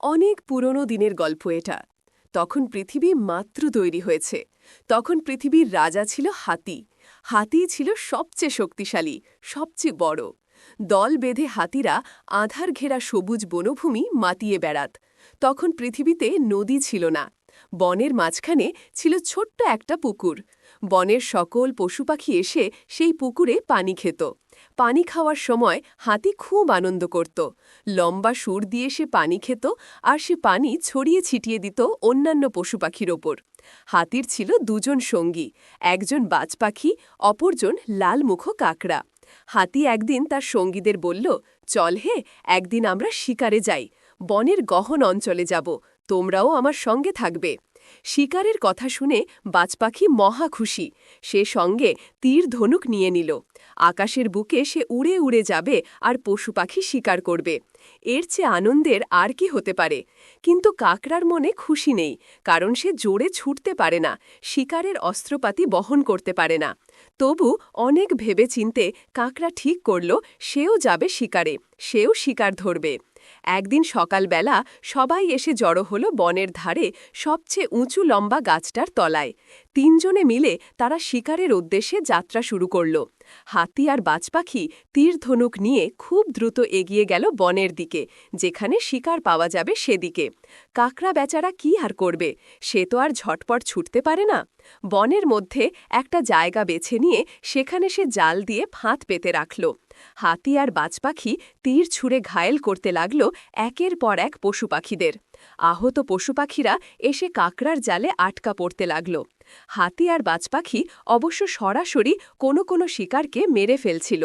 অনেক পুরনো দিনের গল্প এটা। তখন পৃথিবী মাত্র তৈরি হয়েছে। তখন পৃথিবীর রাজা ছিল হাতি। হাতিই ছিল সবচেয়ে শক্তিশালী, সবচেয়ে বড়। দল বেঁধে হাতিরা আধার ঘেরা সবুজ বনভূমি মাতিয়ে বেড়াত। তখন পৃথিবীতে নদী ছিল না। বনের মাঝখানে ছিল ছোট্ট একটা পুকুর। বনের সকল পশু পাখি এসে সেই পুকুরে পানি খেত। পানি খাওয়ার সময় হাতি খুব আনন্দ করত। লম্বা সুর দিয়ে সে পানি খেত আর সে পানি ছড়িয়ে ছিটিয়ে দিত অন্যান্য পশু পাখির ওপর। হাতির ছিল দুজন সঙ্গী, একজন বাজ পাখি, অপরজন লালমুখো কাকড়া। হাতি একদিন তার সঙ্গীদের বলল, চল হে, একদিন আমরা শিকারে যাই। বনের গহন অঞ্চলে যাব। তোমরাও আমার সঙ্গে থাকবে। শিকারের কথা শুনে বাজপাখি মহা খুশি। সে সঙ্গে তীর ধনুক নিয়ে নিল। আকাশের বুকে সে উড়ে উড়ে যাবে আর পশু পাখি শিকার করবে। এর চেয়ে আনন্দের আর কি হতে পারে? কিন্তু কাকড়ার মনে খুশি নেই, কারণ সে জোরে ছুটতে পারে না, শিকারের অস্ত্রপাতি বহন করতে পারে না। তবু অনেক ভেবে চিনতে কাকড়া ঠিক করল, সেও যাবে শিকারে, সেও শিকার ধরবে। একদিন সকালবেলা সবাই এসে জড়ো হলো বনের ধারে সবচেয়ে উঁচু লম্বা গাছটার তলায়। তিনজনে মিলে তারা শিকারের উদ্দেশ্যে যাত্রা শুরু করল। হাতি আর বাজপাখি তীর ধনুক নিয়ে খুব দ্রুত এগিয়ে গেল বনের দিকে, যেখানে শিকার পাওয়া যাবে সেদিকে। কাকড়া বেচারা কি আর করবে? সে তো আর ঝটপট ছুটতে পারে না। বনের মধ্যে একটা জায়গা বেছে নিয়ে সেখানে সে জাল দিয়ে ফাঁত পেতে রাখল। হাতি আর বাজপাখি তীর ছুঁড়ে ঘায়েল করতে লাগল একের পর এক পশু পাখিদের আহত পশু পাখিরা এসে কাকড়ার জালে আটকা পড়তে লাগল। হাতি আর বাজপাখি অবশ্য সরাসরি কোনো কোনো শিকারকে মেরে ফেলছিল।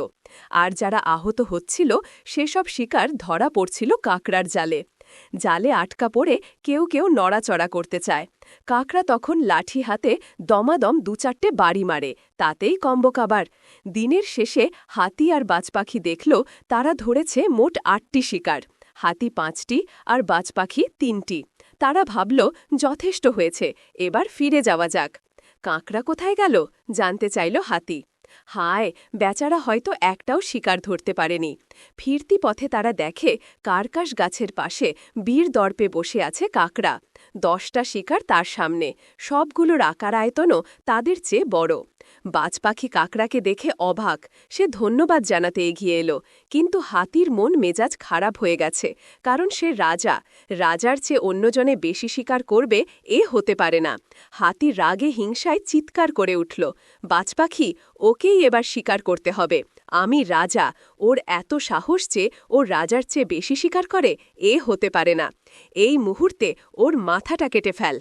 আর যারা আহত হচ্ছিল, সেসব শিকার ধরা পড়ছিল কাকড়ার জালে। জালে আটকা পড়ে কেউ কেউ নড়াচড়া করতে চায়। কাকড়া তখন লাঠি হাতে দমাদম দু চারটে বাড়ি মারে, তাতেই কম্বকাবার। দিনের শেষে হাতি আর বাজপাখি দেখল, তারা ধরেছে মোট আটটি শিকার। হাতি পাঁচটি আর বাজপাখি তিনটি। তারা ভাবল, যথেষ্ট হয়েছে, এবার ফিরে যাওয়া যাক। কাঁকড়া কোথায় গেল? জানতে চাইল হাতি। হায়, বেচারা হয়তো একটাও শিকার ধরতে পারেনি। ফিরতি পথে তারা দেখে কারকাশ গাছের পাশে বীর দর্পে বসে আছে কাকড়া। দশটা শিকার তার সামনে। সবগুলোর আকার আয়তনও তাদের চেয়ে বড়। বাজ পাখি কাকড়াকে দেখে অবাক। সে ধন্যবাদ জানাতে এগিয়ে এলো। কিন্তু হাতির মন মেজাজ খারাপ হয়ে গেছে, কারণ সে রাজা। রাজার চেয়ে অন্যজনে বেশি শিকার করবে, এ হতে পারে না। হাতি রাগে হিংসায় চিৎকার করে উঠল, বাজ পাখি, ওকেই এবার শিকার করতে হবে। আমি রাজা, ওর এত সাহস চেয়ে ও রাজার চেয়ে বেশি শিকার করে, এ হতে পারে না। এই মুহূর্তে ওর মাথাটা কেটে ফেল।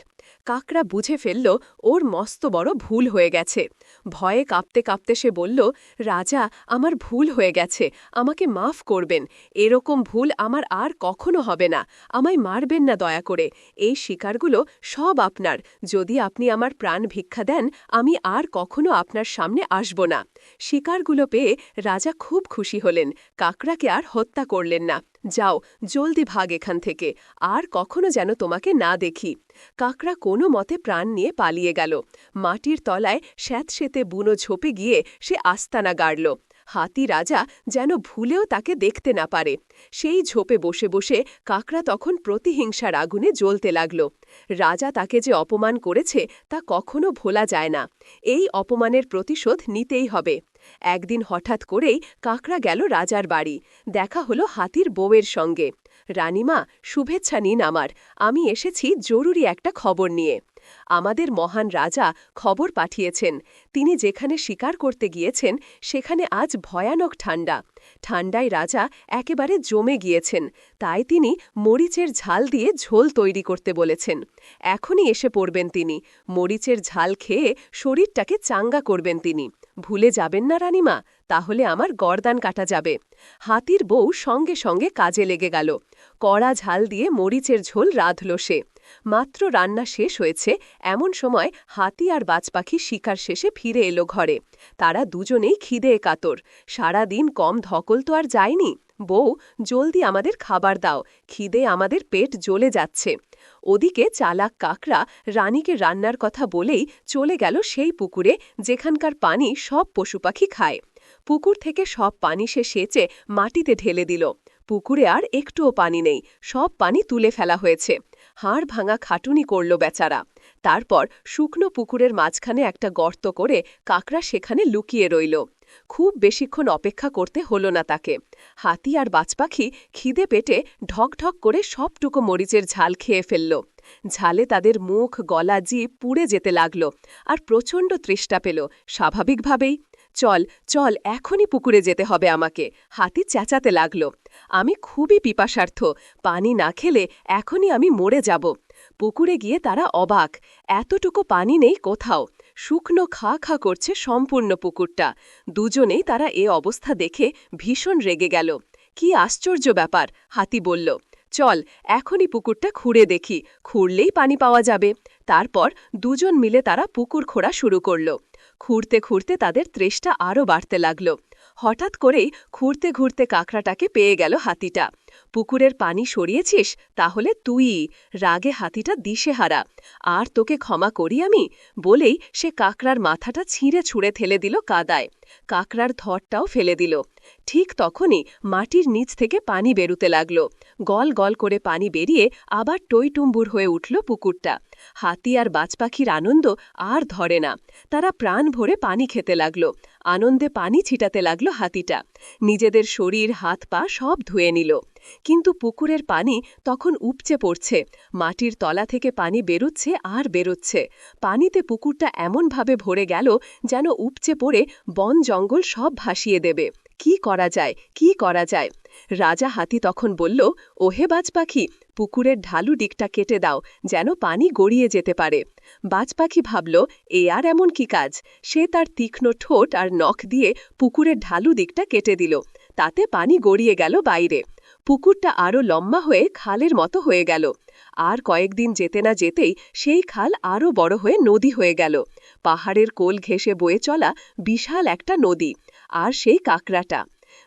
কাকড়া বুঝে ফেলল, ওর মস্ত বড় ভুল হয়ে গেছে। ভয়ে কাঁপতে কাঁপতে সে বলল, রাজা, আমার ভুল হয়ে গেছে, আমাকে মাফ করবেন। এরকম ভুল আমার আর কখনো হবে না। আমায় মারবেন না দয়া করে। এই শিকারগুলো সব আপনার। যদি আপনি আমার প্রাণ ভিক্ষা দেন, আমি আর কখনো আপনার সামনে আসব না। শিকারগুলো পেয়ে রাজা খুব খুশি হলেন। কাকড়াকে আর হত্যা করলেন না। যাও, জলদি ভাগ এখান থেকে। আর কখনো যেন তোমাকে না দেখি। কাকড়া কোনো মতে প্রাণ নিয়ে পালিয়ে গেল। মাটির তলায় স্যাঁতসেঁতে বুনো ঝোপে গিয়ে সে আস্তানা গাড়ল। হাতি রাজা যেন ভুলেও তাকে দেখতে না পারে। সেই ঝোপে বসে বসে কাকরা তখন প্রতিহিংসার আগুনে জ্বলতে লাগল। রাজা তাকে যে অপমান করেছে তা কখনো ভোলা যায় না। এই অপমানের প্রতিশোধ নিতেই হবে। একদিন হঠাৎ করেই কাকড়া গেল রাজার বাড়ি। দেখা হলো হাতির বউয়ের সঙ্গে। রানীমা, শুভেচ্ছা নিন আমার। আমি এসেছি জরুরি একটা খবর নিয়ে। আমাদের মহান রাজা খবর পাঠিয়েছেন। তিনি যেখানে শিকার করতে গিয়েছেন, সেখানে আজ ভয়ানক ঠান্ডা ঠান্ডায় রাজা একেবারে জমে গিয়েছেন। তাই তিনি মরিচের ঝাল দিয়ে ঝোল তৈরি করতে বলেছেন। এখনই এসে পড়বেন তিনি। মরিচের ঝাল খেয়ে শরীরটাকে চাঙ্গা করবেন তিনি। ভুলে যাবেন না রানীমা, তাহলে আমার গরদান কাটা যাবে। হাতির বউ সঙ্গে সঙ্গে কাজে লেগে গেল। কড়া ঝাল দিয়ে মরিচের ঝোল রাঁধল সে। মাত্র রান্না শেষ হয়েছে, এমন সময় হাতি আর বাজপাখি শিকার শেষে ফিরে এলো ঘরে। তারা দুজনেই খিদে কাতর সারাদিন কম ধকল তো আর যায়নি। বউ, জলদি আমাদের খাবার দাও, খিদে আমাদের পেট জ্বলে যাচ্ছে। ওদিকে চালাক কাকরা রানীকে রান্নার কথা বলেই চলে গেল সেই পুকুরে, যেখানকার পানি সব পশু পাখি খায়। পুকুর থেকে সব পানি সে সেচে মাটিতে ঢেলে দিল। পুকুরে আর একটুও পানি নেই, সব পানি তুলে ফেলা হয়েছে। হাড় ভাঙা খাটুনি করল বেচারা। তারপর শুকনো পুকুরের মাঝখানে একটা গর্ত করে কাকড়া সেখানে লুকিয়ে রইল। খুব বেশিক্ষণ অপেক্ষা করতে হলো না তাকে। হাতি আর বাজপাখি খিদে পেটে ঢক ঢক করে সবটুকু মরিচের ঝাল খেয়ে ফেলল। ঝালে তাদের মুখ, গলা, জিভ পুড়ে যেতে লাগল আর প্রচণ্ড তৃষ্ণা পেল, স্বাভাবিকভাবেই। চল চল, এখনই পুকুরে যেতে হবে আমাকে। হাতি চেঁচাতে লাগল। আমি খুবই পিপাসার্থ। পানি না খেলে এখনই আমি মরে যাব। পুকুরে গিয়ে তারা অবাক। এতটুকু পানি নেই কোথাও। শুকনো খা খা করছে সম্পূর্ণ পুকুরটা। দুজনেই তারা এ অবস্থা দেখে ভীষণ রেগে গেল। কি আশ্চর্য ব্যাপার, হাতি বলল। চল, এখনই পুকুরটা খুঁড়ে দেখি। খুঁড়লেই পানি পাওয়া যাবে। তারপর দুজন মিলে তারা পুকুর খোঁড়া শুরু করল। খুঁড়তে খুঁড়তে তাদের ত্রেষ্টা আরও বাড়তে লাগল। হঠাৎ করেই খুঁড়তে ঘুরতে কাঁকড়াটাকে পেয়ে গেল হাতিটা। পুকুরের পানি সরিয়েছিস, তাহলে তুই রাগে হাতিটা দিশেহারা আর তোকে ক্ষমা করি আমি, বলেই সে কাকড়ার মাথাটা ছিঁড়ে ছুঁড়ে ঠেলে দিল কাদায়। কাকড়ার ধরটাও ফেলে দিল। ঠিক তখনই মাটির নিচ থেকে পানি বেরুতে লাগল। গল গল করে পানি বেরিয়ে আবার টইটুম্বুর হয়ে উঠল পুকুরটা। হাতি আর বাজপাখির আনন্দ আর ধরে না। তারা প্রাণ ভরে পানি খেতে লাগল। আনন্দে পানি ছিটাতে লাগল হাতিটা। নিজেদের শরীর, হাত পা সব ধুয়ে নিল। কিন্তু পুকুরের পানি তখন উপচে পড়ছে। মাটির তলা থেকে পানি বেরোচ্ছে আর বেরোচ্ছে। পানিতে পুকুরটা এমনভাবে ভরে গেল যেন উপচে পড়ে বন জঙ্গল সব ভাসিয়ে দেবে। কি করা যায়? কি করা যায়? রাজা হাতি তখন বলল, ওহে বাজ পাখি, পুকুরের ঢালু দিকটা কেটে দাও যেন পানি গড়িয়ে যেতে পারে। বাজ পাখি ভাবল, এ আর এমন কি কাজ? সে তার তীক্ষ্ণ ঠোঁট আর নখ দিয়ে পুকুরের ঢালু দিকটা কেটে দিল। তাতে পানি গড়িয়ে গেল বাইরে। পুকুরটা আরও লম্বা হয়ে খালের মতো হয়ে গেল। আর কয়েকদিন যেতে না যেতেই সেই খাল আরও বড় হয়ে নদী হয়ে গেল। পাহাড়ের কোল ঘেঁষে বয়ে চলা বিশাল একটা নদী, আর সেই কাকড়াটা।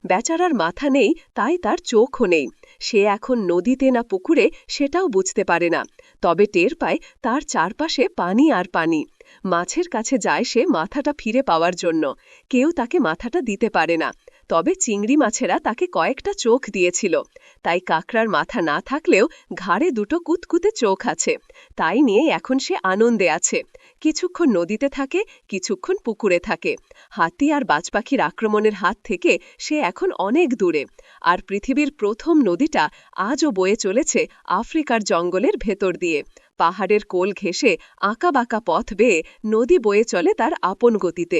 বেচারার মাথা নেই, তাই তার চোখও নেই। সে এখন নদীতে না পুকুরে সেটাও বুঝতে পারে না। তবে টের পায় তার চারপাশে পানি আর পানি। মাছের কাছে যায় সে মাথাটা ফিরে পাওয়ার জন্য। কেউ তাকে মাথাটা দিতে পারে না। তবে চিংড়ি মাছেরা তাকে কয়েকটা চোখ দিয়েছিল। তাই কাকড়ার মাথা না থাকলেও ঘাড়ে দুটো কুতকুতে চোখ আছে। তাই নিয়ে এখন সে আনন্দে আছে। কিছুক্ষণ নদীতে থাকে, কিছুক্ষণ পুকুরে থাকে। হাতি আর বাজপাখির আক্রমণের হাত থেকে সে এখন অনেক দূরে। আর পৃথিবীর প্রথম নদীটা আজও বয়ে চলেছে আফ্রিকার জঙ্গলের ভেতর দিয়ে। পাহাড়ের কোল ঘেঁষে আঁকাবাঁকা পথ বেয়ে নদী বয়ে চলে তার আপন গতিতে।